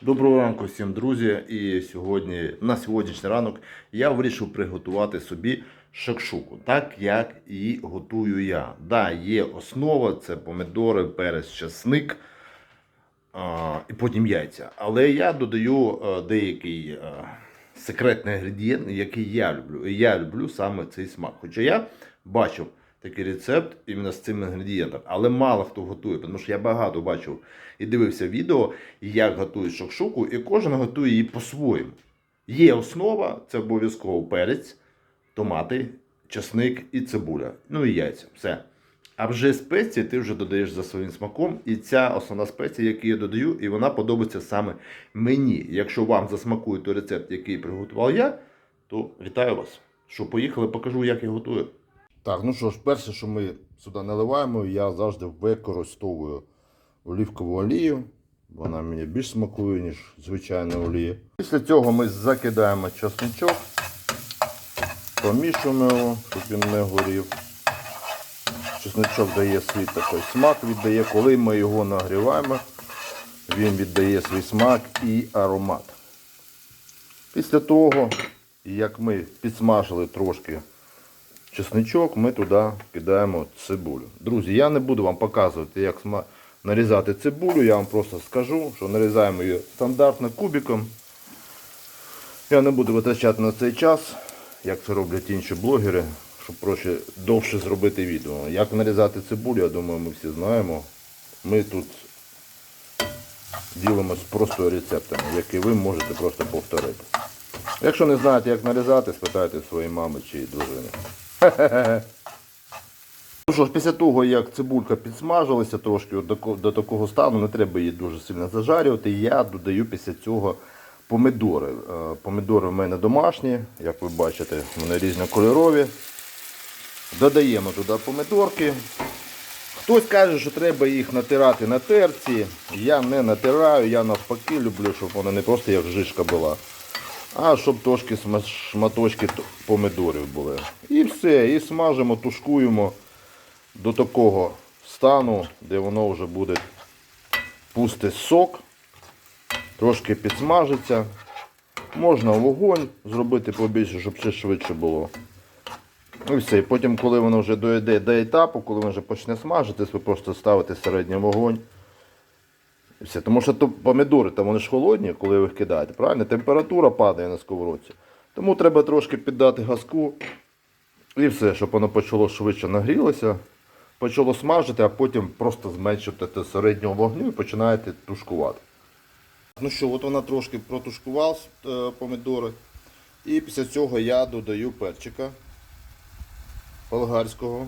Доброго ранку всім, друзі. І сьогодні, на сьогоднішній ранок, я вирішив приготувати собі шакшуку, так як і готую я. Да, є основа, це помідори, перець, часник а, і потім яйця. Але я додаю е, деякий е, секретний інгредієнт, який я люблю. І я люблю саме цей смак. Хоча я бачив такий рецепт іменно з цим інгредієнтом, але мало хто готує, тому що я багато бачив і дивився відео, як готують шакшуку, і кожен готує її по-своєму. Є основа, це обов'язково перець, томати, часник і цибуля. Ну і яйця. Все. А вже спеції ти вже додаєш за своїм смаком, і ця основна спеція, яку я додаю, і вона подобається саме мені. Якщо вам засмакує той рецепт, який приготував я, то вітаю вас. Що поїхали, покажу, як я готую. Так, ну що ж, перше, що ми сюди наливаємо, я завжди використовую олівкову олію. Вона мені більш смакує, ніж звичайна олія. Після цього ми закидаємо часничок, помішуємо його, щоб він не горів. Чесничок дає свій такий смак, віддає, коли ми його нагріваємо, він віддає свій смак і аромат. Після того, як ми підсмажили трошки чесничок, ми туди кидаємо цибулю. Друзі, я не буду вам показувати, як нарізати цибулю, я вам просто скажу, що нарізаємо її стандартно кубиком. Я не буду витрачати на цей час, як це роблять інші блогери, щоб проще довше зробити відео. Як нарізати цибулю, я думаю, ми всі знаємо. Ми тут ділимось просто рецептами, які ви можете просто повторити. Якщо не знаєте, як нарізати, спитайте своєї мами чи дружини. Ну що ж, після того, як цибулька підсмажилася трошки до, до такого стану, не треба її дуже сильно зажарювати. Я додаю після цього помідори. Е, Помідори в мене домашні, як ви бачите, вони різнокольорові. Додаємо туди помідорки. Хтось каже, що треба їх натирати на терці. Я не натираю, я навпаки люблю, щоб вона не просто як жишка була, а щоб трошки шматочки помідорів були. І все, і смажимо, тушкуємо до такого стану, де воно вже буде пусти сок, трошки підсмажиться. Можна вогонь зробити побільше, щоб ще швидше було. Ну і все. І потім, коли воно вже дойде до етапу, коли воно вже почне смажитись, ви просто ставите середній вогонь. Все. Тому що то помідори там вони ж холодні, коли ви їх кидаєте, правильно? Температура падає на сковородці. Тому треба трошки піддати газку і все, щоб воно почало швидше нагрілося, почало смажити, а потім просто зменшити до середнього вогню і починаєте тушкувати. Ну що, от вона трошки протушкувала е, помідори. І після цього я додаю перчика болгарського.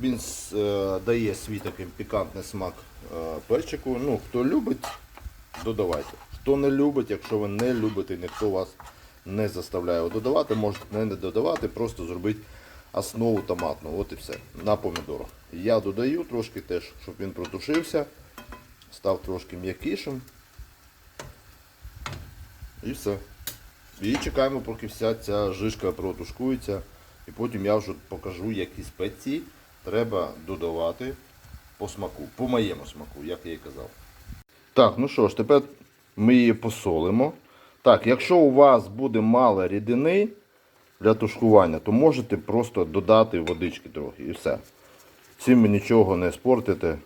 Він е, дає свій такий пікантний смак е, перчику. Ну, хто любить, додавайте. Хто не любить, якщо ви не любите, ніхто вас не заставляє додавати, можете не додавати, просто зробити основу томатну. От і все. На помідорах. Я додаю трошки теж, щоб він протушився, став трошки м'якішим. І все. І чекаємо, поки вся ця жишка протушкується. І потім я вже покажу, які спеції треба додавати по смаку, по моєму смаку, як я і казав. Так, ну що ж, тепер ми її посолимо. Так, якщо у вас буде мало рідини для тушкування, то можете просто додати водички трохи і все. Цим ви нічого не спортите.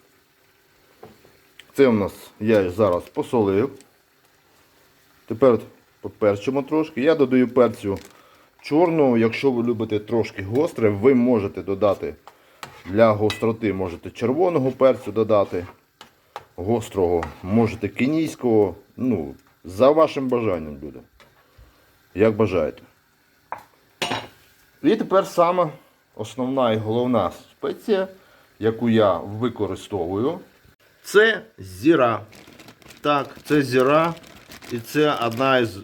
Це у нас я зараз посолив. Тепер поперчимо трошки. Я додаю перцю чорного. Якщо ви любите трошки гостре, ви можете додати для гостроти, можете червоного перцю додати. Гострого, можете кенійського. Ну, за вашим бажанням буде. Як бажаєте. І тепер саме основна і головна спеція, яку я використовую, це зіра. Так, це зіра. І це одна із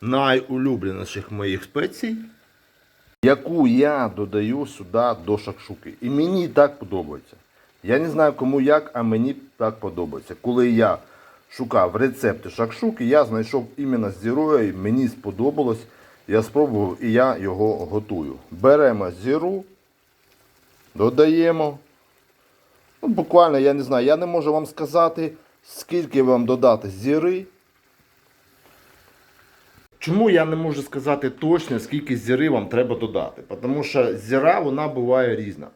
найулюбленіших моїх спецій, яку я додаю сюди до шакшуки. І мені так подобається. Я не знаю кому як, а мені так подобається. Коли я шукав рецепти шакшуки, я знайшов іменно зірою, і мені сподобалось. Я спробував і я його готую. Беремо зіру, додаємо. Ну, буквально, я не знаю, я не можу вам сказати, скільки вам додати зіри. Чому я не можу сказати точно, скільки зіри вам треба додати? Тому що зіра вона буває різна.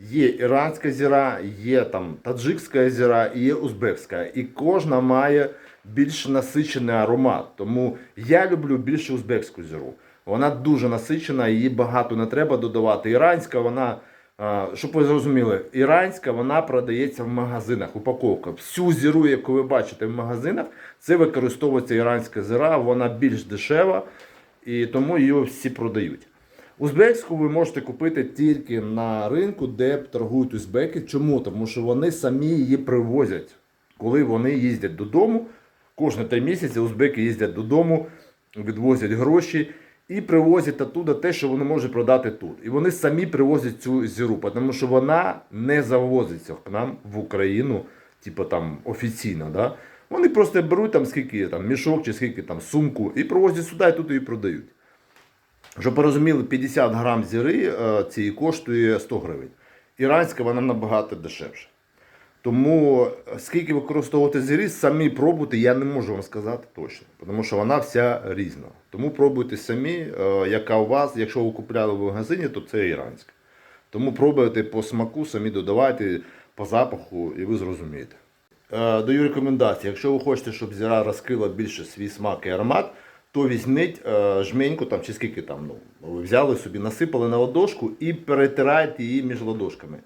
Є іранська зіра, є там таджикська зіра і є узбекська. І кожна має більш насичений аромат. Тому я люблю більше узбекську зіру. Вона дуже насичена, її багато не треба додавати. Іранська, вона, щоб ви зрозуміли, іранська вона продається в магазинах. Упаковка. Всю зіру, яку ви бачите в магазинах, це використовується іранська зира, вона більш дешева, і тому її всі продають. Узбекську ви можете купити тільки на ринку, де торгують узбеки. Чому? Тому що вони самі її привозять. Коли вони їздять додому, кожні три місяці узбеки їздять додому, відвозять гроші і привозять оттуда те, що вони можуть продати тут. І вони самі привозять цю зіру, тому що вона не завозиться к нам в Україну, типу там офіційно. Да? Вони просто беруть там скільки там мішок чи скільки там сумку і привозять сюди, і тут її продають. Щоб розуміли, 50 грам зіри е, цієї коштує 100 гривень. Іранська вона набагато дешевша. Тому е, скільки використовувати зірі, самі пробуйте, я не можу вам сказати точно, тому що вона вся різна. Тому пробуйте самі, е, яка у вас, якщо ви купляли в магазині, то це іранська. Тому пробуйте по смаку, самі додавайте по запаху, і ви зрозумієте. Е, Даю рекомендації, якщо ви хочете, щоб зіра розкрила більше свій смак і аромат, то візьміть жменьку там, чи скільки там, ну, ви взяли собі, насипали на ладошку і перетирайте її між ладошками.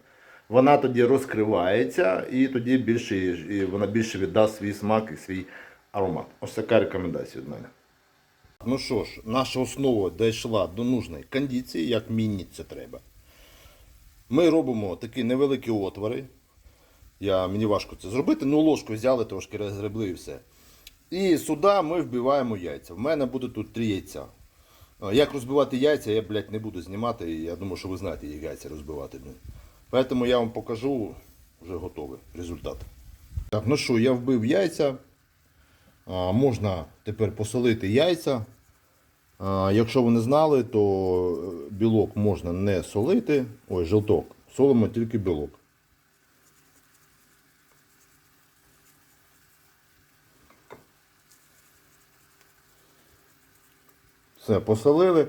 Вона тоді розкривається і тоді більше, і вона більше віддасть свій смак і свій аромат. Ось така рекомендація від мене. Ну що ж, наша основа дійшла до нужної кондиції, як міні це треба. Ми робимо такі невеликі отвори. Я, мені важко це зробити, ну ложку взяли, трошки розгребли і все. І сюди ми вбиваємо яйця. В мене буде тут три яйця. Як розбивати яйця, я, блядь, не буду знімати. Я думаю, що ви знаєте, як яйця розбивати. Блін. Тому я вам покажу вже готовий результат. Так, ну що, я вбив яйця. А, можна тепер посолити яйця. А, якщо ви не знали, то е, білок можна не солити. Ой, жовток. Солимо тільки білок. Все, посолили.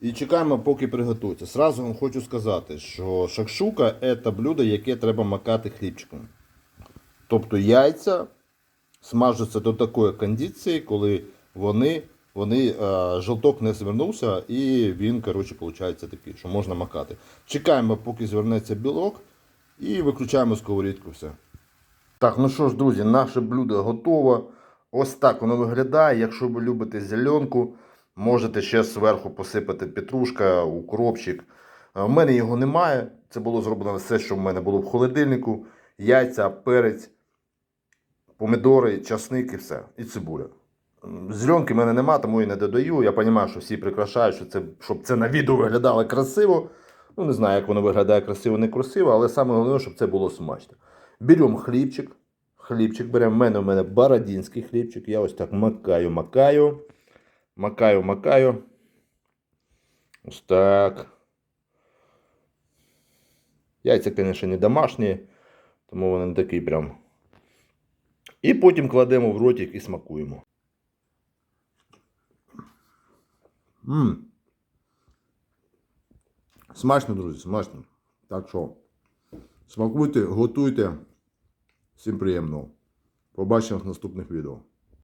І чекаємо, поки приготується. Сразу вам хочу сказати, що шакшука це блюдо, яке треба макати хлібчиком. Тобто яйця смажуться до такої кондиції, коли вони, вони е, жовток не звернувся і він, коротше, виходить такий, що можна макати. Чекаємо, поки звернеться білок і виключаємо сковорідку. Все. Так, ну що ж, друзі, наше блюдо готово. Ось так воно виглядає. Якщо ви любите зеленку, можете ще зверху посипати петрушка, укропчик. У мене його немає. Це було зроблено все, що в мене було в холодильнику. Яйця, перець, помідори, часник і все. І цибуля. М, Зеленки в мене нема, тому і не додаю. Я розумію, що всі прикрашають, що це, щоб це на відео виглядало красиво. Ну, не знаю, як воно виглядає красиво, не красиво, але саме головне, щоб це було смачно. Беремо хлібчик. Хлібчик беремо. В мене, в мене бородінський хлібчик. Я ось так макаю, макаю. Макаю, макаю. Ось так. Яйця, звісно, не домашні, тому вони не такі прям. І потім кладемо в ротик і смакуємо. Мм. Смачно, друзі, смачно. Так що, смакуйте, готуйте. Всім приємного. Побачимо в наступних відео.